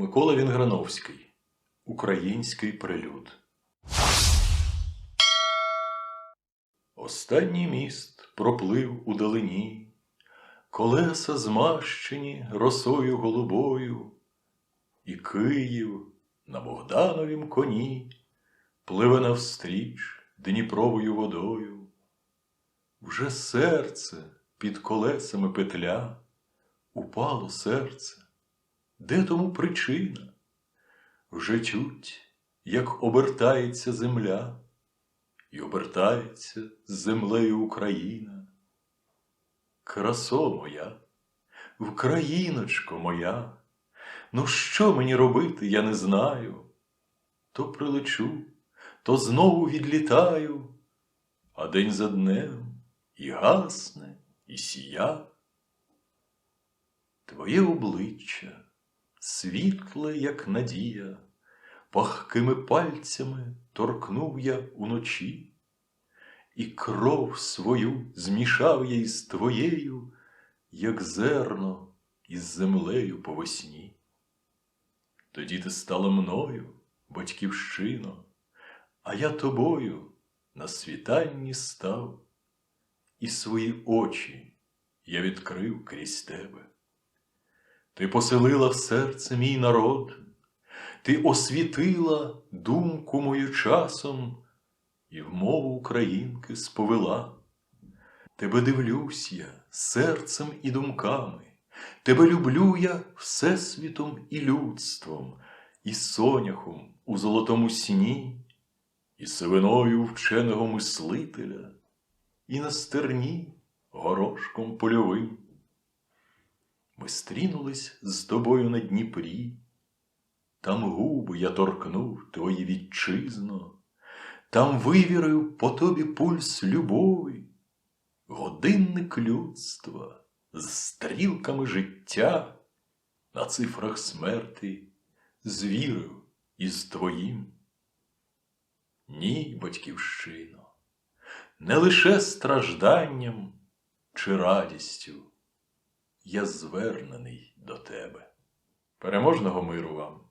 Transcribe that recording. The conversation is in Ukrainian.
Микола Вінграновський Український прелюд. Останній міст проплив у далині, колеса змащені росою голубою, і Київ на Богдановім коні пливе навстріч Дніпровою водою. Вже серце під колесами петля, упало серце, де тому причина? Вже чуть, як обертається земля, і обертається з землею Україна. Красо моя, Україночко моя, ну що мені робити, я не знаю. То прилечу, то знову відлітаю, а день за днем і гасне, і сія. Твоє обличчя світле, як надія, пахкими пальцями торкнув я уночі, і кров свою змішав я із твоєю, як зерно із землею по весні. Тоді ти стала мною, батьківщино, а я тобою на світанні став, і свої очі я відкрив крізь тебе. Ти поселила в серце мій народ, ти освітила думку мою часом і в мову українки сповела. Тебе дивлюсь я серцем і думками, тебе люблю я всесвітом і людством, і соняхом у золотому сні, і сивиною вченого мислителя, і на стерні горошком польовим. Ми стрінулись з тобою на Дніпрі, там губи я торкнув твої вітчизно, там вивірив по тобі пульс любові, годинник людства з стрілками життя. На цифрах смерти звірив із твоїм. Ні, батьківщино, не лише стражданням чи радістю я звернений до тебе. Переможного миру вам!